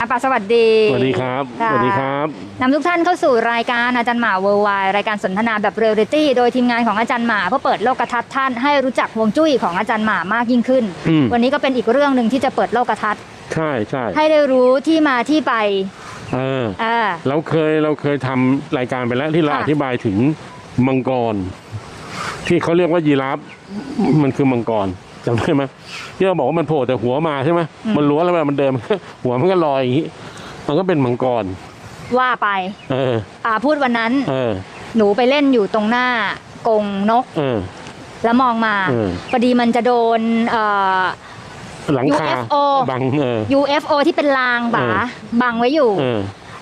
อาปาสวัสดีสวัสดีครับค่ะสวัสดีครับนำทุกท่านเข้าสู่รายการอาจารย์หมาเวอร์ไวรายการสนทนาแบบเรียลลิตี้โดยทีมงานของอาจารย์หมาเพื่อเปิดโลกทัศน์ท่านให้รู้จักฮวงจุ้ยของอาจารย์หมามากยิ่งขึ้นอืมวันนี้ก็เป็นอีกเรื่องหนึ่งที่จะเปิดโลกทัศน์ใช่ใช่ให้ได้รู้ที่มาที่ไปเอออ่าเราเคยเราเคยทำรายการไปแล้วที่เราค่ะอธิบายถึงมังกร ที่เขาเรียกว่ายีราฟมันคือมังกร จำได้ไหมที่เราบอกว่ามันโผล่แต่หัวมาใช่ไหมมันล้วแล้วเวลามันเดินมันก็หัวมันก็ลอยอย่างนี้มันก็เป็นมังกร ว่าไป เออ อ่าพูดวันนั้น เออ หนูไปเล่นอยู่ตรงหน้ากรงนก เออ แล้วมองมาเออพอดีมันจะโดนเอ่อหลังคา UFO บังเออ UFO ที่เป็นรางบาเออบังไว้อยู่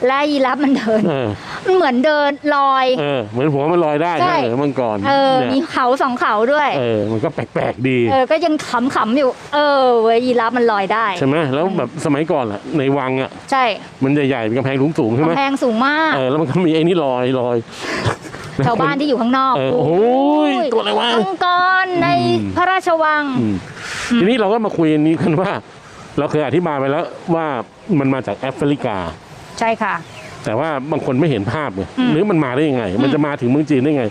เออและยีรับมันเดิน เออมันเหมือนเดินลอย เออเหมือนหัวมันลอยได้ใช่ ใช่เหรอมังกรเออนี่มียเขาสองเขาด้วย เออ มันก็แปลกๆดี เออ ก็ยังขำๆอยู่ เออเว้ยยีรับมันลอยได้ ใช่ไหมแล้วแบบสมัยก่อนอะในวังอะใช่มันใหญ่ๆเป็นกำแพงสูงๆใช่ไหมกำแพงสูงมาก เออแล้วมันก็มีไอ้นี่ลอยลอยชาวบ้านที่อยู่ข้างนอกเออโอ้โหตัวอะไรวะ มังกรในอืม พระราชวัง อืมทีนี้เราก็มาคุยอันนี้กันว่า เราเคยอธิบายไปแล้วว่ามันมาจากแอฟริกา ใช่ค่ะ แต่ว่าบางคนไม่เห็นภาพไงอืมหรือมันมาได้ยังไง มันจะมาถึงเมืองจีนได้ไง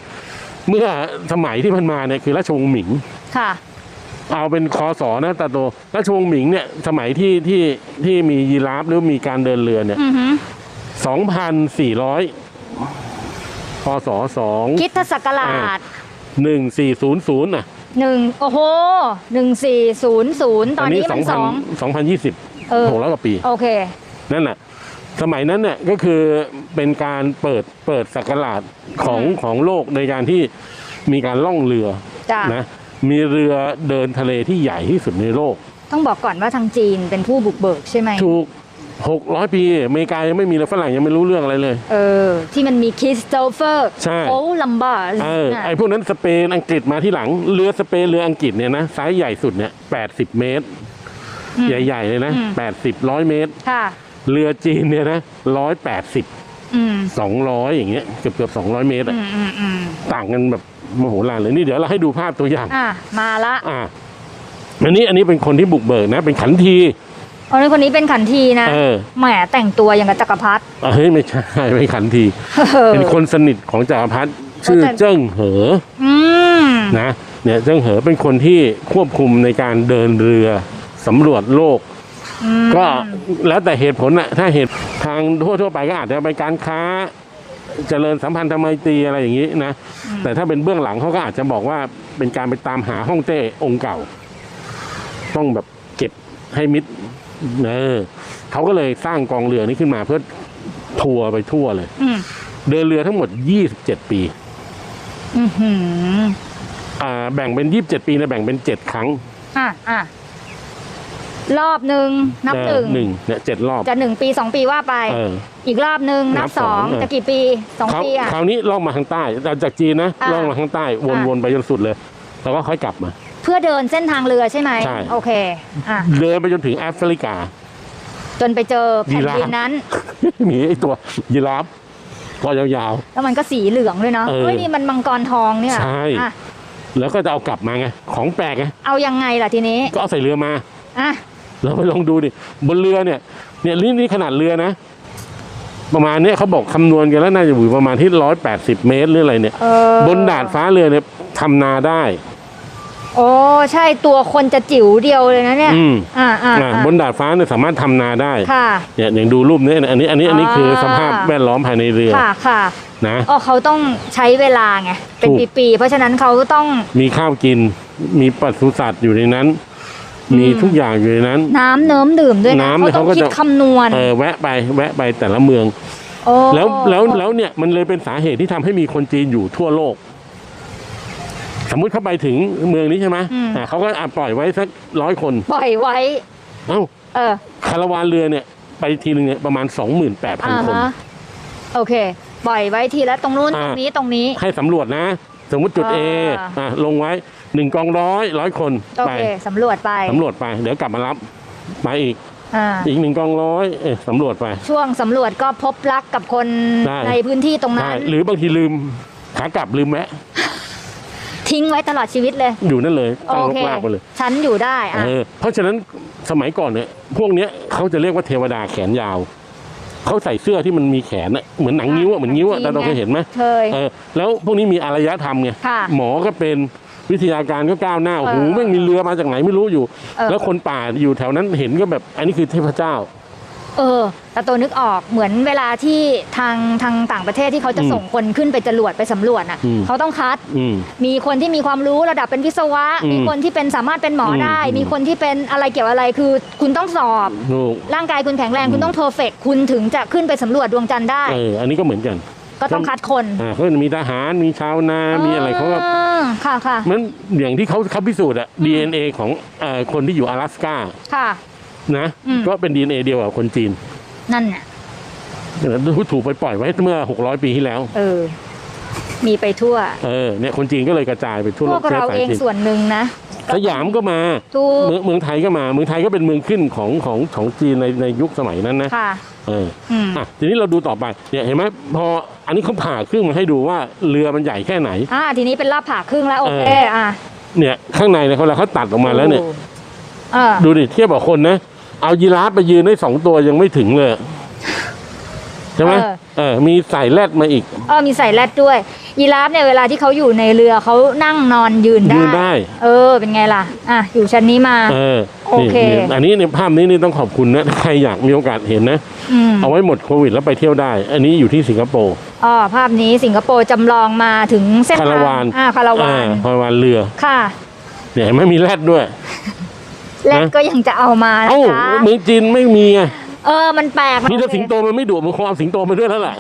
เมื่อสมัยที่มันมาเนี่ยคือราชวงศ์หมิงค่ะ เอาเป็นคอสอนะตาโตราชวงศ์หมิงเนี่ยสมัยที่ที่ที่มียีราฟหรือมีการเดินเรือเนี่ยอือหือสองพันสี่ร้อยพศสองคริดทศักราชหนึ่งสี่ศูนย์ศูนย์อะหนึ่งโอ้โหหนึ่งสี่ศูนย์ศูนย์ตอนนี้มันสองสองพันยี่สิบเออหกร้อยกว่าปี โอเค นั่นแหละ สมัยนั้นเนี่ยก็คือเป็นการเปิดเปิดสักราชของอืมของโลกในการที่มีการล่องเรือจ้ะ นะมีเรือเดินทะเลที่ใหญ่ที่สุดในโลก ต้องบอกก่อนว่าทางจีนเป็นผู้บุกเบิกใช่ไหม ถูกหกร้อยปีอเมริกายังไม่มีเลยฝรั่งยังไม่รู้เรื่องอะไรเลย เออ ที่มันมีคริสโตเฟอร์ใช่ โอ้ลัมบาร์เออไอพวกนั้นสเปนอังกฤษมาที่หลัง เรือสเปนเรืออังกฤษเนี่ยนะไซส์ใหญ่สุดเนี่ยแปดสิบเมตร ใหญ่ ๆ เลยนะอืมแปดสิบร้อยเมตร ค่ะ เรือจีนเนี่ยนะร้อยแปดสิบอืมสองร้อยอย่างเงี้ยเกือบเกือบสองร้อยเมตรอะอืมอืมอืมต่างกันแบบมโหฬารเลยนี่เดี๋ยวเราให้ดูภาพตัวอย่างอะมาละอ่าอันนี้อันนี้เป็นคนที่บุกเบิกนะ เป็นขันทีอ๋อนี่คนนี้เป็นขันทีนะเออแหมแต่งตัวอย่างกับจักรพรรดิอะเฮ้ยไม่ใช่ไม่ขันทีเออเป็นคนสนิทของจักรพรรดิชื่อแต่เจิ้งเหออืมนะเนี่ยเจิ้งเหอเป็นคนที่ควบคุมในการเดินเรือสำรวจโลกอืม ก็แล้วแต่เหตุผลอะถ้าเหตุทางทั่วทั่วๆไปก็อาจจะไปการค้าเจริญสัมพันธไมตรีอะไรอย่างนี้นะ แต่ถ้าเป็นเบื้องหลังเขาก็อาจจะบอกว่าเป็นการไปตามหาฮ่องเต้องค์เก่า ต้องแบบเก็บให้มิดเออเขาก็เลยสร้างกองเรือนี้ขึ้นมาเพื่อทัวร์ไปทั่วเลยอืมเดินเรือทั้งหมด27ปีอือหืออ่าแบ่งเป็น27ปีนะแบ่งเป็น7ครั้ง อะอะ รอบหนึ่งนับเอหอนึ่งหนึ่งเนี่ยเจ็ดรอบจะหนึ่งปีสองปีว่าไป เออ อีกรอบหนึ่งนันับบสองสองเออ จะกี่ปีสองคราวปีอะ คราวนี้ล่องมาทางใต้เอาจากจีนนะอ่าล่องมาทางใต้วอ่านๆไปจนสุดเลย แล้วก็ค่อยกลับมา เพื่อเดินเส้นทางเรือใช่ไหมใช่ โอเคอะเดินไปจนถึงแอฟริกา จนไปเจอแผ่นยีราฟ ดินนั้น มีไอ้ตัวยีราฟคอยาว แล้วมันก็สีเหลืองด้วยเนาะเออเฮ้ยนี่มันมังกรทองเนี่ยใช่ อะๆแล้วก็จะเอากลับมาไงของแปลกไงเอายังไงล่ะทีนี้ก็เอาใส่เรือมา อะ เราไปลองดูดิบนเรือเนี่ยเนี่ยนี่นี่ขนาดเรือนะ ประมาณเนี้ยเขาบอกคำนวณกันแล้วน่าจะอยู่ประมาณที่ร้อยแปดสิบเมตรหรืออะไรเนี่ย เออ บนดาดฟ้าเรือเนี่ยทำนาได้ โอ้ใช่ตัวคนจะจิ๋วเดียวเลยนะเนี่ยอืม อ่าอ่าอ่าบนดาดฟ้าเนี่ยสามารถทำนาได้ค่ะ เนี่ยอย่างดูรูปนี้อันนี้อันนี้อันนี้คือสภาพอ่าแวดล้อมภายในเรือค่ะค่ะนะ อ๋อเขาต้องใช้เวลาไง เป็นถูก ปีๆเพราะฉะนั้นเขาต้องมีข้าวกิน มีปศุสัตว์อยู่ในนั้น มีทุกอย่างอยู่ในนั้น น้ำเนิ้มดื่มด้วยนะน้ำเนี่ยเขาต้องเขาก็คิดจะ คำนวณ เออแวะไปแวะไปแต่ละเมือง โอ้แล้วแล้วแล้วเนี่ยมันเลยเป็นสาเหตุที่ทำให้มีคนจีนอยู่ทั่วโลก สมมุติเขาไปถึงเมืองนี้ใช่ไหมอ่าเขาก็อาจปล่อยไว้สักร้อยคน ปล่อยไว้ เอ้าเออคาราวานเรือเนี่ย ไปทีนึงเนี่ยประมาณสองหมื่นแปดพันอ่าคน ฮะโอเค ปล่อยไว้ทีละตรงนู้นตอ่า รงนี้ตรงนี้ ให้สำรวจนะ สมมุติจุด A อ่า อ่าลงไว้ หนึ่งกองร้อยร้อยคนโอไปเคสำรวจไปสำรวจไป เดี๋ยวกลับมารับไปอีกอ่าอีกหนึ่งกองร้อยเอ๊ะสำรวจไป ช่วงสำรวจก็พบรักกับคนได้ในพื้นที่ตรงนั้ใช่นหรือบางทีลืมขากลับลืมแวะทีทิ้งไว้ตลอดชีวิตเลย อยู่นั่นเลยตั้งโอรเคกรากไปเลยฉันอยู่ได้อะเออเพราะฉะนั้นสมัยก่อนเนี่ยพวกเนี้ยเขาจะเรียกว่าเทวดาแขนยาวเขาใส่เสื้อที่มันมีแขนอะเหมือนหนังนิ้วอะเหมือนนิ้วอะแต่เราเคยเห็นไหมเคย เออแล้วพวกนี้มีอารยธรรมไงค่ะ หมอก็เป็น วิทยาการก็ก้าวหน้าโอ้โหเออแม่งมีเรือมาจากไหนไม่รู้อยู่เออแล้วคนป่าอยู่แถวนั้นเห็นก็แบบอันนี้คือเทพเจ้า เออ แต่ตัวนึกออกเหมือนเวลาที่ทางทางต่างประเทศที่เขาจะอืมส่งคนขึ้นไปจรวดไปสำรวจอะอืมเขาต้องคัดอืมมีคนที่มีความรู้ระดับเป็นวิศวะอืมมีคนที่เป็นสามารถเป็นหมออมได้อืมมีคนที่เป็นอะไรเกี่ยวอะไรคือ คุณต้องสอบถูกร่างกายคุณแข็งแรงอืมคุณต้องเพอร์เฟกคุณถึงจะขึ้นไปสำรวจดวงจันทร์ได้เอออันนี้ก็เหมือนกัน ก็ต้องคัดคน อ่าเขาจะมีทหารมีชาวนามีอะไรเขาก็ ค่ะค่ะ มันอย่างที่เขาเขาพิสูจน์อะ DNA ของเอ่อคนที่อยู่阿拉斯กา ค่ะ นะ อืม ก็เป็น DNA เดียวกับคนจีน นั่นน่ะ ถูกไปปล่อยไว้เมื่อ 600 ปีที่แล้ว เออ มีไปทั่ว เออเนี่ยคนจีนก็เลยกระจายไปทั่ว พ โล ว ก กเรา ชื้สย เอง จีน ส่วนหนึ่งนะ สยามก็มา ถูก เมืองเมืองไทยก็มา เมืองไทยก็เป็นเมืองขึ้นของของของจีนในในยุคสมัยนั้นนะ ค่ะ เอออืมอะทีนี้เราดูต่อไปเนี่ยเห็นไหมพออันนี้เขาผ่าครึ่งมาให้ดูว่าเรือมันใหญ่แค่ไหน อ่าทีนี้เป็นรอบผ่าครึ่งแล้วโอเคเอออะเนี่ยข้างในเนี่ยเขาเวลาเขาตัดออกมาแล้วเนี่ยเออดูดิเทียบกับคนนะ เอายีราฟไปยืนได้สองตัวยังไม่ถึงเลยใช่ไหม เออเออมีใส่แรดมาอีก เออมีใส่แรดด้วย ยีราฟเนี่ยเวลาที่เขาอยู่ในเรือเขานั่งนอนยืนได้ยืนได้ เออ เป็นไงล่ะ อะ อยู่ชั้นนี้มา เออโอเคนี่นี่อันนี้ในภาพนี้นี่ต้องขอบคุณนะถ้าใครอยากมีโอกาสเห็นนะ อืมเอาไว้หมดโควิดแล้วไปเที่ยวได้ อันนี้อยู่ที่สิงคโปร์อ๋อภาพนี้สิงคโปร์จำลองมาถึงเส้นคาทางราวานอ่าคาราวานอ่คาราวานเรือค่ะ เนี่ยเห็นไหม่มีแรดด้วย แรดนะก็ยังจะเอามานะเอ้าคะ เมืองจีนไม่มีไง เออมันแปลกนะมีแต่สิงโตมันไม่ดุมันคงเอาสิงโตมาด้วยแล้วแหละ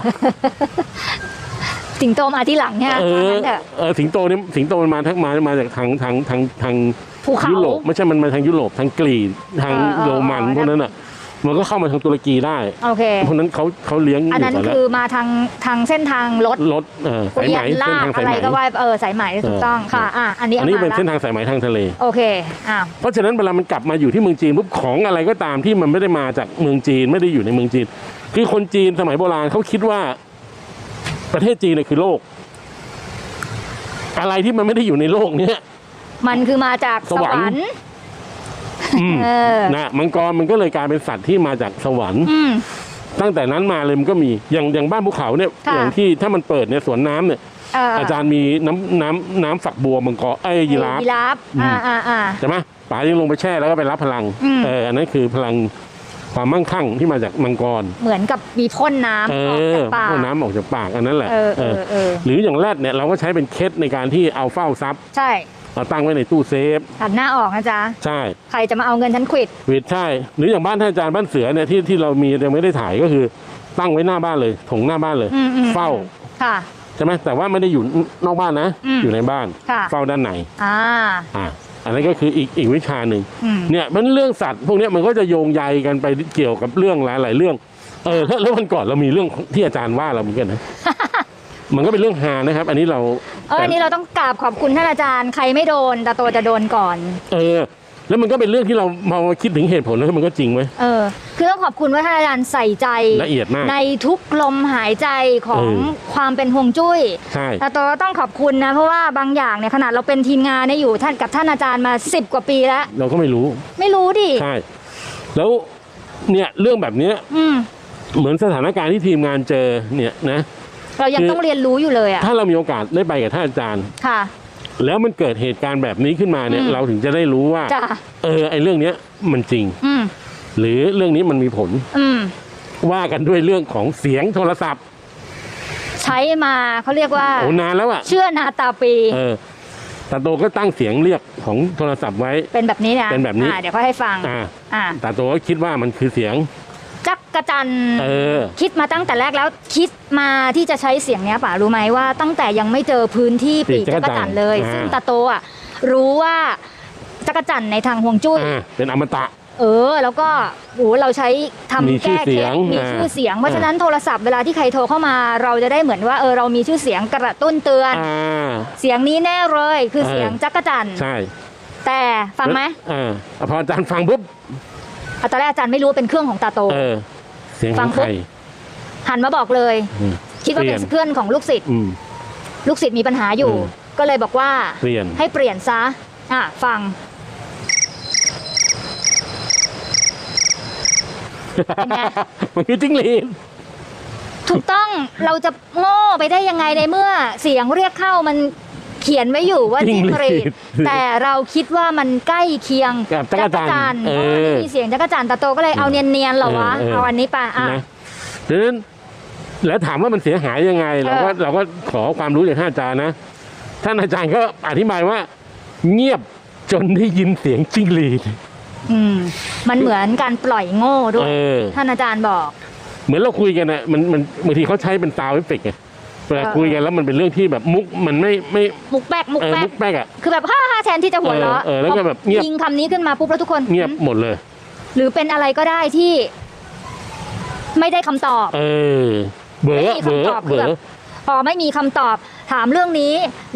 สิงโตมาที่หลังเนี่ยเอว่าองั้นเถอะเออสิงโตนี่สิงโตมันมาทั้งมามาจากทางทางทางทางภูเขายุโรปไม่ใช่มันมาทางยุโรปทางกรีกทางเออเออโรมันเออพวกนั้นอะ มันก็เข้ามาทางตุรกีได้โอเค เพราะนั้นเขาเขาเลี้ยงออันยู่นั้นก่อนแล้วคือมาทางทางเส้นทางรถรถเออสายเหยีไหมยบเส้นลากทางสาอะยไรไหมก็ว่าเออสายไหมถูกต้องเออค่ะอะอันนี้อัเอานนี้มาเป็นละเส้นทางสายไหมทางทะเล โอเคอ้าวเพราะฉะนั้นเวลามันกลับมาอยู่ที่เมืองจีนปุ๊บของอะไรก็ตามที่มันไม่ได้มาจากเมืองจีนไม่ได้อยู่ในเมืองจีน คือคนจีนสมัยโบราณเขาคิดว่าประเทศจีนเนี่ยคือโลก อะไรที่มันไม่ได้อยู่ในโลกเนี้ย มันคือมาจากสสววรรรค์รค์อืม เออ นะมังกรมันก็เลยกลายเป็นสัตว์ที่มาจากสวรรค์ อืม ตั้งแต่นั้นมาเลยมันก็มีอย่างอย่างบ้านภูเขาเนี่ยค่ะ อย่างที่ถ้ามันเปิดเนี่ยสวนน้ำเนี่ยเอออาจารย์มีน้ำน้ำน้ำฝักบัวมังกรไอ้ยยีราฟ ยีราฟอืม อ่าอ่าอ่า ใช่ไหมป๋ายังลงไปแช่แล้วก็ไปรับพลังอืม เอออันนั้นคือพลังความมั่งคั่งที่มาจากมังกร เหมือนกับมีพ่นน้ำเอออกอจากปากเอาน้ำออกจากปากอันนั้นแหละเออเอเอออเออ หรืออย่างแรดเนี่ยเราก็ใช้เป็นเคสในการที่เอาเฝ้าทรัพย์ ใช่ เอาตั้งไว้ในตู้เซฟหันหน้าออกนะจ๊ะ ใช่ใครจะมาเอาเงินฉันควิด วิดใช่ หรืออย่างบ้านท่านอาจารย์บ้านเสือเนี่ยที่ที่เรามียังไม่ได้ถ่ายก็คือ ตั้งไว้หน้าบ้านเลยถงหน้าบ้านเลย อืมอืมเฝ้าค่ะ ใช่ไหมแต่ว่าไม่ได้อยู่นอกบ้านนะ อืมอยู่ในบ้าน ค่ะ เฝ้าด้านในอ่า อ่าอันนั้นก็คืออีกอีกวิชาหนึ่งอืม เนี่ยมันเรื่องสัตว์ พวกเนี้ยมันก็จะโยงใยกันไปเกี่ยวกับเรื่องหลายๆเรื่องเออแล้วแล้ววันก่อนเรามีเรื่องที่อาจารย์ว่าเราเหมือนกันนะ มันก็เป็นเรื่องฮานะครับ อันนี้เรา เอออันนี้เราต้องกราบขอบคุณท่านอาจารย์ ใครไม่โดนตาโตจะโดนก่อน เออ แล้วมันก็เป็นเรื่องที่เรามาคิดถึงเหตุผลแล้วมันก็จริงไหมเออ คือต้องขอบคุณว่าท่านอาจารย์ใส่ใจละเอียดมากในทุกลมหายใจของเออ ความเป็นห่วงจุ้ย ใช่ตาโตก็ต้องขอบคุณนะ เพราะว่าบางอย่างเนี่ยขนาดเราเป็นทีมงานเนี่ยอยู่ท่านกับท่านอาจารย์มา 10 กว่าปีแล้ว เราก็ไม่รู้ ไม่รู้ดิ ใช่ แล้วเนี่ยเรื่องแบบเนี้ยอืม เหมือนสถานการณ์ที่ทีมงานเจอเนี่ยนะ เรายังคือต้องเรียนรู้อยู่เลยอะถ้าเรามีโอกาสได้ไปกับท่านอาจารย์ค่ะ แล้วมันเกิดเหตุการณ์แบบนี้ขึ้นมาเนี่ยอืมเราถึงจะได้รู้ว่า จ้ะ เออไอ้เรื่องเนี้ยมันจริง อืมหรือเรื่องนี้มันมีผลอืมว่ากันด้วยเรื่องของเสียงโทรศัพท์ใช้มาเขาเรียกว่า โอ้นานแล้วอะเชื่อนาตาปี เออตาโตก็ตั้งเสียงเรียกของโทรศัพท์ไว้ เป็นแบบนี้นะเป็นแบบนี้ อ่าเดี๋ยวค่อยให้ฟังอ่า อ่า ตาโตก็คิดว่ามันคือเสียง จักกะจันทร์เออ คิดมาตั้งแต่แรกแล้วคิดมาที่จะใช้เสียงเนี้ยป่ารู้ไหมว่า ตั้งแต่ยังไม่เจอพื้นที่ปีกปีกจัจักกรรจัจันนททร์ร์เลยอ่าซึ่งตาโตอะรู้ว่าจักรจันทร์ในทางห่วงจุ้ยอ่าเป็นอมตะ เออ แล้วก็โหเราใช้ทำมีชื่อแก้เสีเคยล็งดมีอ่าชื่อเสียง เพราะฉะนั้นโทรศัพท์เวลาที่ใครโทรเข้ามา เราจะได้เหมือนว่าเออเรามีชื่อเสียงกระตุ้นเตือนอ่าเสียงนี้แน่เลยคือเออเสียงจักรจันทร์ใช่ แต่ฟังไหมเออพออาจารย์ฟังปุ๊บอะ ตอนแรกอาจารย์ไม่รู้ว่าเป็นเครื่องของตาโต เออ เสียงขฟัองงปุ๊ใคบรหันมาบอกเลย อืมคิดว่าเป็นเปลี่ยนเครื่องของลูกศิษย์อืม ลูกศิษย์มีปัญหาอยู่ อืมก็เลยบอกว่าเปลี่ยน ให้เปลี่ยนซะอะฟัง เป็นไง มันคือจิ้งหรีด ถูกต้องเราจะโง่ไปได้ยังไงในเมื่อเสียงเรียกเข้ามัน เขียนไว้อยู่ว่าจิ้จิ้งงหหรีรีดดแต่เราคิดว่ามันใกล้เคียงกับจักรจันทร์เพเอราะว่าอมันมีเสียงจักรจันทร์แต่โตก็เลยเอาเนียนๆเหรอวะเออเออเอาอันนี้ไปอะนะดังนั้นแล้วถามว่ามันเสียหายยังไงเราก็เออเราก็ขอความรู้จากท่านอาจารย์นะท่านอาจารย์ก็อธิบายว่า เงียบจนได้ยินเสียงจิ้งหรีดอืมมันเหมือนการปล่อยโง่ด้วเอยอท่านอาจารย์บอก เหมือนเราคุยกันนะมันมันบางทีเขาใช้เป็นซาวด์เอฟเฟกต์ไง เวลาเออคุยกันแล้วมันเป็นเรื่องที่แบบมุกมันไม่ไม่มุกแป๊กมุกเออแป๊มุกกแป๊กอะคือแบบฮ่าฮ่าแทนที่จะหัวเราะเออเออแล้วก็แบบเงียบ ยิงคำนี้ขึ้นมาปุ๊บแล้วทุกคนเงียบหมดเลย หรือเป็นอะไรก็ได้ที่ ไม่ได้คำตอบ เออ เบอไม่ร์มีเบอคำร์ตอบเบคืออแบบร์พอไม่มีคำตอบถามเรื่องนี้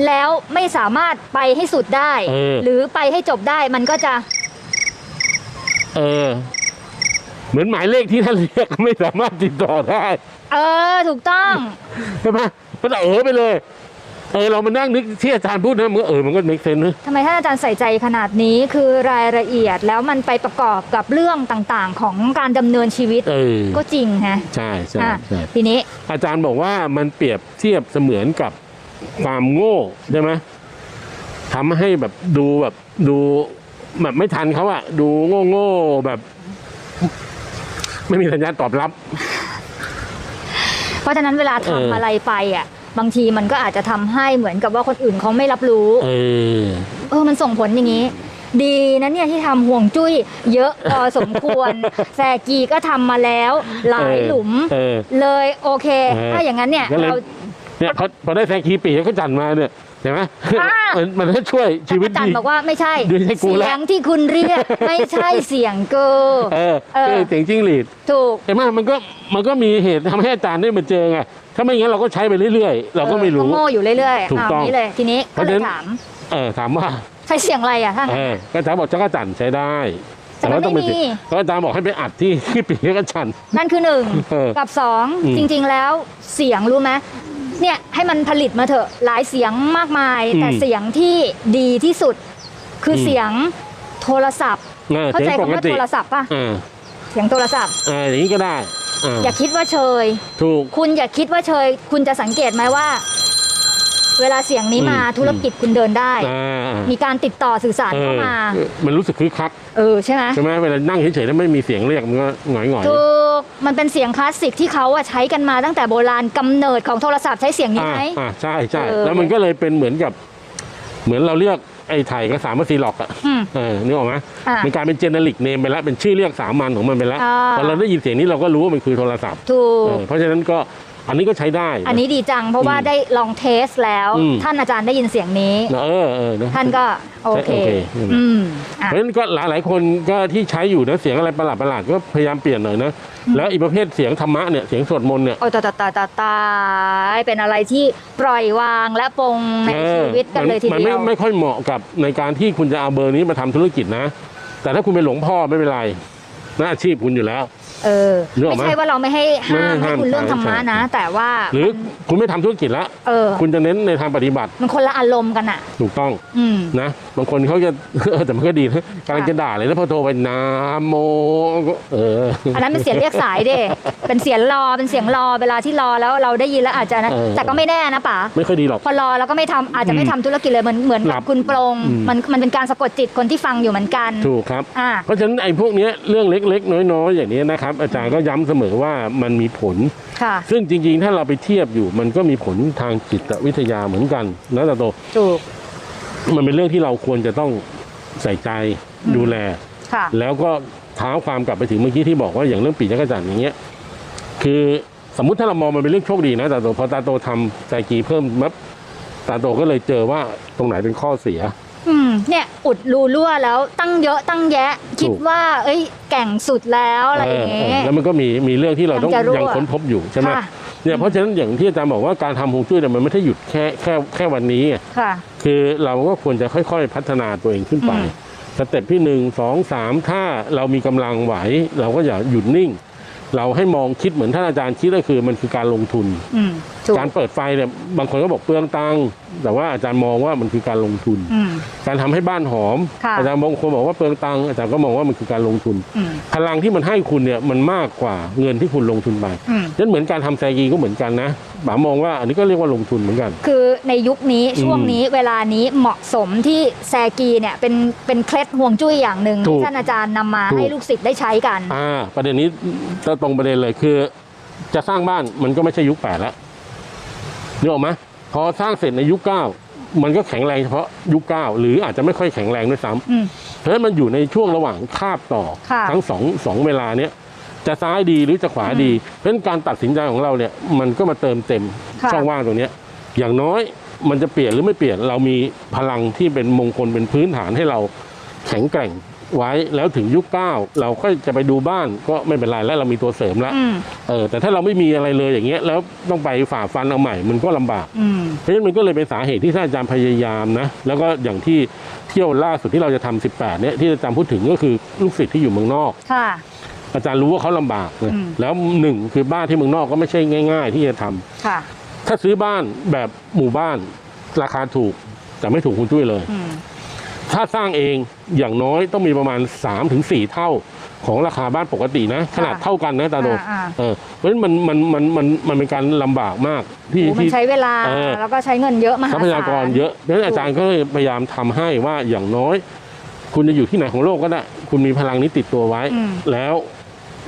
แล้วไม่สามารถไปให้สุดได้เออหรือไปให้จบได้มันก็จะ เออ เหมือนหมายเลขที่ท่านเรียกไม่สามารถติดต่อได้เออ ถูกต้อง ใช่ไหมมันเออไปเลย เออเรามานั่งนึกที่อาจารย์พูดนะมันก็เออมันก็ make sense นะ ทำไมท่านอาจารย์ใส่ใจขนาดนี้คือรายละเอียดแล้วมันไปประกอบกับเรื่องต่างๆ ของการดำเนินชีวิตเออ ก็จริงฮะใช่ใช่อะใช่ทีนี้ อาจารย์บอกว่ามันเปรียบเทียบเสมือนกับความโง่ใช่ไหมทำให้แบบดูแบบดูแบบไม่ทันเขาอะดูโง่โง่ๆแบบ ไม่มีสัญญาณตอบรับ เพราะฉะนั้นเวลาเออ ทำอะไรไปอะ บางทีมันก็อาจจะทำให้เหมือนกับว่าคนอื่นเขาไม่รับรู้ เออ เออ มันส่งผลอย่างนี้ ดีนะเนี่ยที่ทำห่วงจุ้ยเยอะพอสมควร แซกีก็ทำมาแล้ว หลายหลุม เออเลยโอเค เออถ้าอย่างนั้นเนี่ยก็เลย เราเนี่ยพอพอได้แซงคีปีเขาจัดมาเนี่ย เห็นไหมอ่า มันมันก็ช่วยชีวิตจัดีนบอกว่าไม่ใช่ไม่ใช่กูละ เสียงที่คุณเรียก ไม่ใช่เสียงเกอเออเออเออเสียงจิ้งหรีดถูก เห็นไหมมันก็มันก็มีเหตุทำให้อาจารย์ได้มาเจอไงถ้าไม่งั้นเราก็ใช้ไปเรื่อยๆ เราก็ไม่รู้โง่อยู่เรื่อยๆถูกต้องเานี้เลย ทีนี้เพก็ราะเลฉะยนั้นถาม เออถามว่าใช้เสียงอะไรอะท่าน เออก็อาจารย์บอกจักรจันทร์ใช้ได้แต่มันว่าต้องไม่มีก็อาจารย์บอกให้ไปอัดที่ที่ปีจักรจันทร์ นั่นคือหนึ่งเออกับสองอืม จริงๆแล้วเสียงรู้ไหม เนี่ยให้มันผลิตมาเถอะหลายเสียงมากมายอืมแต่เสียงที่ดีที่สุด คืออมเสียงโทรศัพท์เออเข้าเสียใจงปคำกว่าติโทรศัพท์ป่ะเออเสียงโทรศัพท์เอออย่างนี้ก็ได้เอออย่าคิดว่าเชย ถูก คุณอย่าคิดว่าเชย คุณจะสังเกตไหมว่า เวลาเสียงนี้มาอืมธุรกิจคุณเดินได้อ่ามีการติดต่อสื่อสารเอเข้าอมา มันรู้สึกคึกคัก เออใช่ไหมใช่ไหมเวลานั่งเฉยๆแล้วไม่มีเสียงเรียกมันก็หงอยหงอยๆถูก มันเป็นเสียงคลาสสิกที่เขาอะใช้กันมาตั้งแต่โบราณกำเนิดของโทรศัพท์ใช้เสียงนี้อ่าไหม อ่าใช่ใช่เออแล้วมันก็เลยเป็นเหมือนกับ เหมือนเราเรียกไอ้ไทยก็สามว่าซีล็อกอะอืมเออนึกออกไหมอะมันกลายเป็นเจเนริกเนมไปแล้วเป็นชื่อเรียกสามัญของมันไปแล้วอ่า พอเราได้ยินเสียงนี้เราก็รู้ว่ามันคือโทรศัพท์ถูเอก อเพราะฉะนั้นก็ อันนี้ก็ใช้ได้ะอันนี้ดีจังเพราะว่าอืมได้ลองเทสแล้ว อืม ท่านอาจารย์ได้ยินเสียงนี้ เออเออนะท่านก็โอเคโอเคอืมอืมอะ เพราะฉะนั้นก็หลายหลายๆคนก็ที่ใช้อยู่นะเสียงอะไรประหลาดประหลาดๆก็พยายามเปลี่ยนหน่อยนะแล้วอีกประเภทเสียงธรรมะเนี่ยเสียงสวดมนต์เนี่ย โอ้ยตายตายตายตายตายเป็นอะไรที่ปล่อยวางและปลงในชีวิตกันเลยทีมันเดีไม่ยวไม่ค่อยเหมาะกับในการที่คุณจะเอาเบอร์นี้มาทำธุรกิจนะ แต่ถ้าคุณเป็นหลวงพ่อไม่เป็นไรนะอาชีพคุณอยู่แล้ว เออนึกออกไม่ไหมใช่ว่าเราไม่ให้ห้ามไม่ให้ให้ห้ามคุณเรื่องธรรมะใช่ นะ แต่ว่าหรือคุณไม่ทำธุรกิจแล้วเออ คุณจะเน้นในทางปฏิบัติมันคนละอารมณ์กันอะ ถูกต้องอืม นะบางคนเขาจะ เออแต่มันก็ดีนะกำลังจะด่าเลยแล้วพอโทรไปนาโมก็เออ อันนั้นเป็นเสียงเรียกสายเด้ เป็นเสียงรอ เป็นเสียงรอ เวลาที่รอแล้วเราได้ยินแล้วอาจจะนะ เออ แต่ก็ไม่แน่นะป๋า ไม่ค่อยดีหรอก พอรอแล้วก็ไม่ทำอาจจะไม่ทำธุรกิจเลยเหมือนเหมือนหลักับบคุณปรง อืม มันมันเป็นการสะกดจิตคนที่ฟังอยู่เหมือนกัน ถูกครับ อ่า เพราะฉะนั้นไอ้พวกเนี้ยเรื่องเล็กๆ น้อยๆ อย่างนี้นะครับอาจารย์ก็ย้ำเสมอว่ามันมีผลค่ะซึ่งจริงๆ ถ้าเราไปเทียบอยู่ มันก็มีผลทางจิตวิทยาเหมือนกันนะตาโตถูกมันเป็นเรื่องที่เราควรจะต้องใส่ใจอืมดูแลค่ะแล้วก็เท้าความกลับไปถึงเมื่อกี้ที่บอกว่าอย่างเรื่องปีจักรจันทร์อย่างเงี้ย คือสมมุติถ้าเรามองมันเป็นเรื่องโชคดีนะตาโตพอตาโตทำใจกีเพิ่มมับตาโตก็เลยเจอว่าตรงไหนเป็นข้อเสีย อืมเนี่ยอุดรูรั่วแล้วตั้งเยอะตั้งแยะ คิดถูกว่า เอ้ย แก่งสุดแล้วอะไรอย่างเอเงี้อยแล้วมันก็มีมีเรื่องที่เราต้องยังจะรั่วยังค้นพบอยู่ใช่ไหมค่ะเนี่ยเพราะฉะนั้นอย่างที่อาจารย์บอกว่าการทำฮวงจุ้ยเนี่ยมันไม่ได้หยุดแค่แค่แค่วันนี้ไงค่ะคือเราก็ควรจะค่อยๆ พัฒนาตัวเองขึ้นไปอืมสเต็ปที่หนึ่งสองสามถ้าเรามีกำลังไหว เราก็อย่าหยุดนิ่ง เราให้มองคิดเหมือนท่านอาจารย์คิดก็คือมันคือการลงทุนอืม ถูก การเปิดไฟเนี่ยบางคนก็บอกเปลืองตังค์แต่ว่าอาจารย์มองว่ามันคือการลงทุน อืม การทำให้บ้านหอม ค่ะ อาจารย์บางคนบอกว่าเปลืองตังค์อาจารย์ก็มองว่ามันคือการลงทุน อืม พลังที่มันให้คุณเนี่ยมันมากกว่าเงินที่คุณลงทุนไปอืม นั่นเหมือนการทำแซกีก็เหมือนกันนะป๋ามองว่าอันนี้ก็เรียกว่าลงทุนเหมือนกัน คือในยุคนี้อืมช่วงนี้เวลานี้เหมาะสมที่แซกีเนี่ยเป็นเป็นเคล็ดห่วงจุ้ยอย่างหนึ่งถูกที่ท่านอาจารย์นำมาถูก ให้ลูกศิษย์ได้ใช้กัน อ่า ประเด็นนี้จะตรงประเด็นเลยคือ จะสร้างบ้านมันก็ไม่ใช่ยุคแปดแล้ว นึกออกไหมพอสร้างเสร็จในยุคเก้ามันก็แข็งแรงเฉพาะยุคเก้าหรืออาจจะไม่ค่อยแข็งแรงด้วยซ้ำอืมเพราะฉะนั้นมันอยู่ในช่วงระหว่างคาบต่อค่ะทั้งสองสองเวลาเนี้ยจะซ้ายดีหรือจะขวาดี เพราะฉะนั้นการตัดสินใจของเราเนี่ยมันก็มาเติมเต็มค่ะช่องว่างตรงเนี้ยอย่างน้อยมันจะเปลี่ยนหรือไม่เปลี่ยน เรามีพลังที่เป็นมงคลเป็นพื้นฐานให้เราแข็งแกร่ง ไว้แล้วถึงยุคเก้าเราก็จะไปดูบ้านก็ไม่เป็นไรแล้วเรามีตัวเสริมแล้วอืมเออแต่ถ้าเราไม่มีอะไรเลยอย่างเงี้ยแล้วต้องไปฝ่าฟันเอาใหม่มันก็ลำบากอืมเพราะฉะนั้นมันก็เลยเป็นสาเหตุที่ท่านอาจารย์พยายามนะแล้วก็อย่างที่เที่ยวล่าสุดที่เราจะทำ18เนี่ยที่อาจารย์พูดถึงก็คือลูกศิษย์ที่อยู่เมืองนอกค่ะอาจารย์รู้ว่าเขาลำบากนะอืมแล้วหนึ่งคือบ้านที่เมืองนอกก็ไม่ใช่ง่าย ๆ ที่จะทำค่ะถ้าซื้อบ้านแบบหมู่บ้านราคาถูกแต่ไม่ถูกคุณจุ้ยเลยอืม ถ้าสร้างเองอย่างน้อยต้องมีประมาณ 3-4 เท่าของราคาบ้านปกตินะ ขนาดเท่ากันนะตาโดอ่า เออเพราะฉะนั้นมันมันมันมันมันเป็นการลำบากมากที่โอ้มันที่ ใช้เวลาเออ แล้วก็ใช้เงินเยอะมหาทรัศาล พยากรเยอะดังนั้นอาจารย์ก็เลยพยายามทำให้ว่าอย่างน้อย คุณจะอยู่ที่ไหนของโลกก็ได้ คุณมีพลังนี้ติดตัวไว้ อืมแล้ว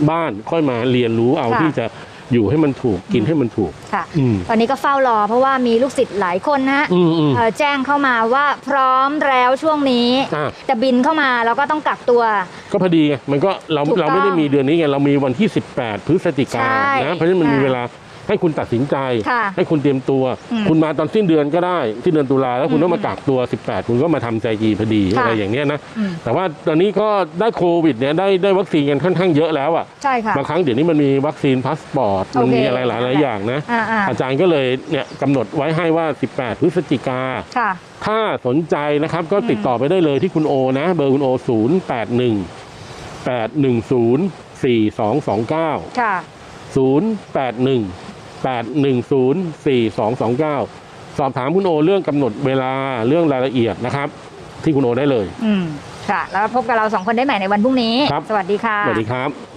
บ้านค่อยมาเรียนรู้เอาค่ะ ที่จะ อยู่ให้มันถูกกินให้มันถูก ค่ะ อืม ตอนนี้ก็เฝ้ารอเพราะว่ามีลูกศิษย์หลายคนนะฮะอืมอืม เอ่อแจ้งเข้ามาว่าพร้อมแล้วช่วงนี้ อะ แต่บินเข้ามาแล้วก็ต้องกักตัว ก็พอดีไงมันก็เราถูกต้องเราไม่ได้มีเดือนนี้ไงเรามีวันที่ 18 พฤศจิกาใช่นะเพราะฉะนั้นมันมีค่ะ เวลา ให้คุณตัดสินใจค่ะให้คุณเตรียมตัวอืมคุณมาตอนสิ้นเดือนก็ได้สิ้นเดือนตุลาแล้วคุณอืมต้องมากักตัว 18 คุณก็มาทำใจกีพอดีค่ะอะไรอย่างเนี้ยนะอืมแต่ว่าตอนนี้ก็ได้โควิดเนี่ยได้ได้วัคซีนกันค่อนข้างเยอะแล้วอะใช่ค่ะบางครั้งเดี๋ยวนี้มันมีวัคซีนพาสปอร์ตมันโอเคมีอะไรหลายหลายๆอย่างนะอ่าอ่าอาจารย์ก็เลยเนี่ยกำหนดไว้ให้ว่า 18 พฤศจิกาค่ะถ้าสนใจนะครับก็ติดต่อไปได้เลยที่คุณโอนะ เบอร์คุณโอ 0 8 1 8 1 0 4 2 2 9 ค่ะ 0 8 1 8 1 0 4 2 2 9 สอบถามคุณโอเรื่องกำหนดเวลาเรื่องรายละเอียดนะครับ ที่คุณโอได้เลย อืม ค่ะ แล้วพบกับเราสองคนได้ใหม่ในวันพรุ่งนี้ ครับ สวัสดีค่ะ สวัสดีครับ